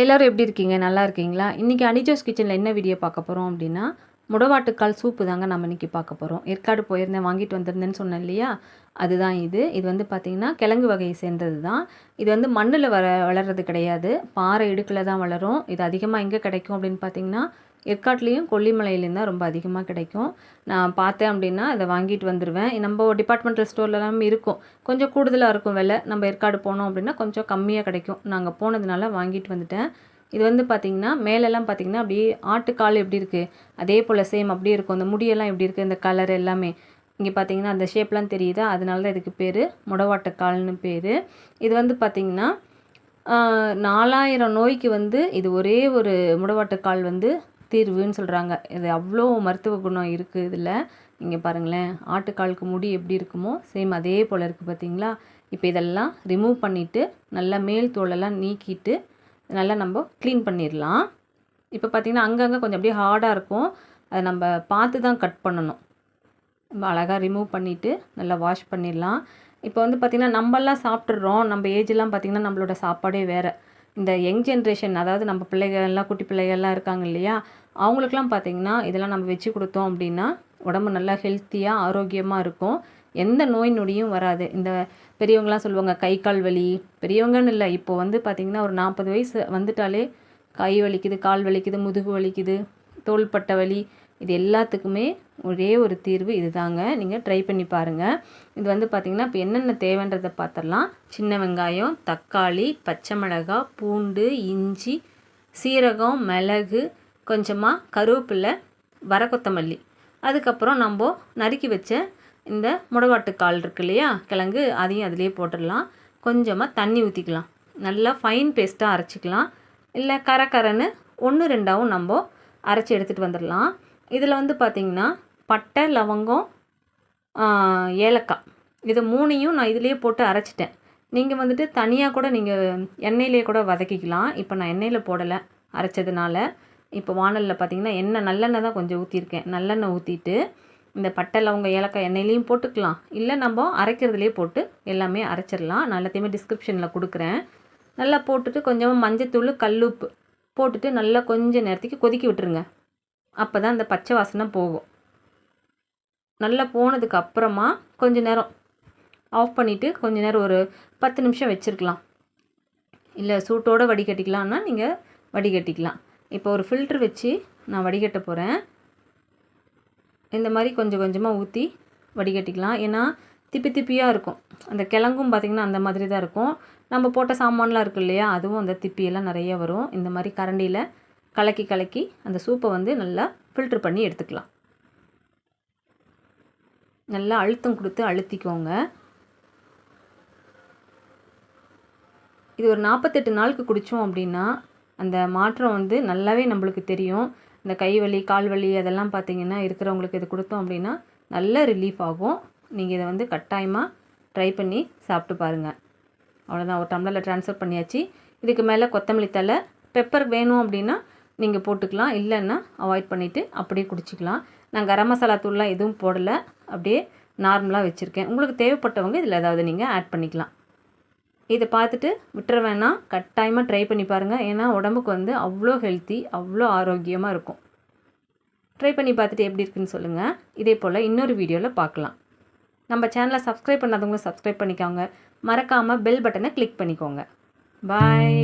எல்லோரும் எப்படி இருக்கீங்க? நல்லா இருக்கீங்களா? இன்றைக்கி அனிஜோஸ் கிச்சனில் என்ன வீடியோ பார்க்க போகிறோம் அப்படின்னா முடவாட்டுக்கால் சூப்பு தாங்க நம்ம இன்றைக்கி பார்க்க போகிறோம் ஏற்காடு போயிருந்தேன் வாங்கிட்டு வந்திருந்தேன்னு சொன்னேன் இல்லையா? அதுதான் இது. இது வந்து பார்த்திங்கன்னா கிழங்கு வகையை சேர்ந்தது தான் இது வந்து மண்ணில் வர வளர்கிறது கிடையாது. பாறை இடுக்கில் தான் வளரும். இது அதிகமாக எங்கே கிடைக்கும் அப்படின்னு பார்த்தீங்கன்னா ஏற்காட்லேயும் கொல்லிமலையிலேயும் தான் ரொம்ப அதிகமாக கிடைக்கும். நான் பார்த்தேன் அப்படின்னா அதை வாங்கிட்டு வந்துடுவேன் நம்ம டிபார்ட்மெண்டல் ஸ்டோர்லலாம் இருக்கும். கொஞ்சம் கூடுதலாக இருக்கும் விலை. நம்ம ஏற்காடு போனோம் அப்படின்னா கொஞ்சம் கம்மியாக கிடைக்கும். நாங்கள் போனதுனால வாங்கிட்டு வந்துட்டேன். இது வந்து பார்த்திங்கன்னா மேலெல்லாம் பார்த்திங்கன்னா அப்படியே ஆட்டுக்கால் எப்படி இருக்குது அதே போல் சேம் அப்படியே இருக்கும். அந்த முடியெல்லாம் எப்படி இருக்குது இந்த கலர் எல்லாமே. இங்கே பார்த்தீங்கன்னா அந்த ஷேப்லாம் தெரியுதா? அதனால தான் இதுக்கு பேர் முடவாட்டுக்கால்னு பேர். இது வந்து பார்த்திங்கன்னா நாலாயிரம் நோய்க்கு வந்து இது ஒரே ஒரு முடவாட்டுக்கால் வந்து தீர்வுன்னு சொல்கிறாங்க இது அவ்வளோ மருத்துவ குணம் இருக்குது இதில். இங்கே பாருங்களேன் ஆட்டுக்காலுக்கு முடி எப்படி இருக்குமோ சேம் அதே போல் இருக்குது பார்த்தீங்களா இப்போ இதெல்லாம் ரிமூவ் பண்ணிவிட்டு நல்லா மேல் தோலெல்லாம் நீக்கிட்டு நல்லா நம்ம க்ளீன் பண்ணிடலாம் இப்போ பார்த்திங்கன்னா அங்கங்கே கொஞ்சம் அப்படியே ஹார்டாக இருக்கும். அதை நம்ம பார்த்து தான் கட் பண்ணணும். நம்ம அழகாக ரிமூவ் பண்ணிவிட்டு நல்லா வாஷ் பண்ணிடலாம் இப்போ வந்து பார்த்திங்கன்னா நம்மலாம் சாப்பிட்றோம் நம்ம ஏஜ்லாம் பார்த்திங்கன்னா நம்மளோட சாப்பாடே வேறு. இந்த யங் ஜென்ரேஷன் அதாவது நம்ம பிள்ளைகள் எல்லாம் குட்டி பிள்ளைகள்லாம் இருக்காங்க இல்லையா? அவங்களுக்குலாம் பார்த்திங்கன்னா இதெல்லாம் நம்ம வச்சு கொடுத்தோம் அப்படின்னா உடம்பு நல்லா ஹெல்த்தியாக ஆரோக்கியமாக இருக்கும். எந்த நோய் நொடியும் வராது. இந்த பெரியவங்களாம் சொல்லுவாங்க கை கால் வலி. பெரியவங்கன்னு இல்லை. இப்போ வந்து பார்த்திங்கன்னா ஒரு நாற்பது வயசு வந்துட்டாலே கை வலிக்குது கால் வலிக்குது முதுகு வலிக்குது தோள்பட்டை வலி. இது எல்லாத்துக்குமே ஒரே ஒரு தீர்வு இதுதாங்க. நீங்கள் ட்ரை பண்ணி பாருங்கள் இது வந்து பார்த்திங்கன்னா இப்போ என்னென்ன தேவைன்றதை பார்த்துடலாம் சின்ன வெங்காயம் தக்காளி பச்சை மிளகாய் பூண்டு இஞ்சி சீரகம் மிளகு கொஞ்சமாக கருவேப்பில்லை வர கொத்தமல்லி. அதுக்கப்புறம் நம்ம நறுக்கி வச்ச இந்த முடவாட்டுக்கால் இருக்கு இல்லையா கிழங்கு அதையும் அதிலே போட்டுடலாம். கொஞ்சமாக தண்ணி ஊற்றிக்கலாம் நல்லா ஃபைன் பேஸ்ட்டாக அரைச்சிக்கலாம். இல்லை கரை ஒன்று ரெண்டாவும் நம்ம அரைச்சி எடுத்துகிட்டு வந்துடலாம். இதில் வந்து பார்த்திங்கன்னா பட்டை லவங்கம் ஏலக்காய். இது மூணையும் நான் இதிலேயே போட்டு அரைச்சிட்டேன். நீங்கள் வந்துட்டு தனியாக கூட நீங்கள் எண்ணெயிலே கூட வதக்கிக்கலாம். இப்போ நான் எண்ணெயில் போடலை அரைச்சதுனால. இப்போ வானலில் பார்த்தீங்கன்னா எண்ணெய் நல்லெண்ணெய் தான் கொஞ்சம் ஊற்றிருக்கேன் நல்லெண்ணெய் ஊற்றிட்டு இந்த பட்டை லவங்க ஏலக்காய் எண்ணெயிலையும் போட்டுக்கலாம். இல்லை நம்ம அரைக்கிறதுலேயே போட்டு எல்லாமே அரைச்சிடலாம். நான் எல்லாத்தையுமே டிஸ்கிரிப்ஷனில் கொடுக்குறேன். நல்லா போட்டுட்டு கொஞ்சமாக மஞ்சத்தூள் கல்லுப்பு போட்டுட்டு நல்லா கொஞ்ச நேரத்துக்கு கொதிக்க விட்டுருங்க. அப்போ தான் அந்த பச்சை வாசனை போகும். நல்லா போனதுக்கு அப்புறமா கொஞ்ச நேரம் ஆஃப் பண்ணிவிட்டு கொஞ்ச நேரம் ஒரு பத்து நிமிஷம் வச்சுருக்கலாம். இல்லை சூட்டோட வடிகட்டிக்கலாம்னா நீங்கள் வடிகட்டிக்கலாம். இப்போ ஒரு ஃபில்ட்ரு வச்சு நான் வடிகட்ட போகிறேன் இந்த மாதிரி கொஞ்சம் கொஞ்சமாக ஊற்றி வடிகட்டிக்கலாம். ஏன்னா திப்பி திப்பியாக இருக்கும். அந்த கிழங்கும் பார்த்திங்கன்னா அந்த மாதிரி தான் இருக்கும். நம்ம போட்ட சாமான்லாம் இருக்குது இல்லையா அதுவும் அந்த திப்பியெல்லாம் நிறைய வரும். இந்த மாதிரி கரண்டியில் கலக்கி கலக்கி அந்த சூப்பை வந்து நல்லா ஃபில்ட்ரு பண்ணி எடுத்துக்கலாம். நல்லா அழுத்தம் கொடுத்து அழுத்திக்கோங்க. இது ஒரு நாற்பத்தெட்டு நாளுக்கு குடித்தோம் அப்படின்னா அந்த மாற்றம் வந்து நல்லாவே நம்மளுக்கு தெரியும். இந்த கை வலி கால் வலி அதெல்லாம் பார்த்தீங்கன்னா இருக்கிறவங்களுக்கு இது கொடுத்தோம் அப்படின்னா நல்ல ரிலீஃப் ஆகும். நீங்கள் இதை வந்து கட்டாயமாக ட்ரை பண்ணி சாப்பிட்டு பாருங்கள் அவ்வளோதான் ஒரு டம்ளரில் ட்ரான்ஸ்ஃபர் பண்ணியாச்சு. இதுக்கு மேலே கொத்தமல்லி தழை பெப்பர் வேணும் அப்படின்னா நீங்கள் போட்டுக்கலாம். இல்லைன்னா அவாய்ட் பண்ணிவிட்டு அப்படியே குடிச்சிக்கலாம். நான் கரம் மசாலா தூள்லாம் எதுவும் போடலை. அப்படியே நார்மலாக வச்சுருக்கேன். உங்களுக்கு தேவைப்பட்டவங்க இதில் ஏதாவது நீங்கள் ஆட் பண்ணிக்கலாம். இதை பார்த்துட்டு விட்டுற வேணாம் கட்டாயமாக ட்ரை பண்ணி பாருங்கள் ஏன்னா உடம்புக்கு வந்து அவ்வளோ ஹெல்த்தி அவ்வளோ ஆரோக்கியமாக இருக்கும். ட்ரை பண்ணி பார்த்துட்டு எப்படி இருக்குன்னு சொல்லுங்கள் இதே போல் இன்னொரு வீடியோவில் பார்க்கலாம். நம்ம சேனலை சப்ஸ்கிரைப் பண்ணாதவங்க சப்ஸ்கிரைப் பண்ணிக்கோங்க. மறக்காமல் பெல் பட்டனை கிளிக் பண்ணிக்கோங்க. பாய்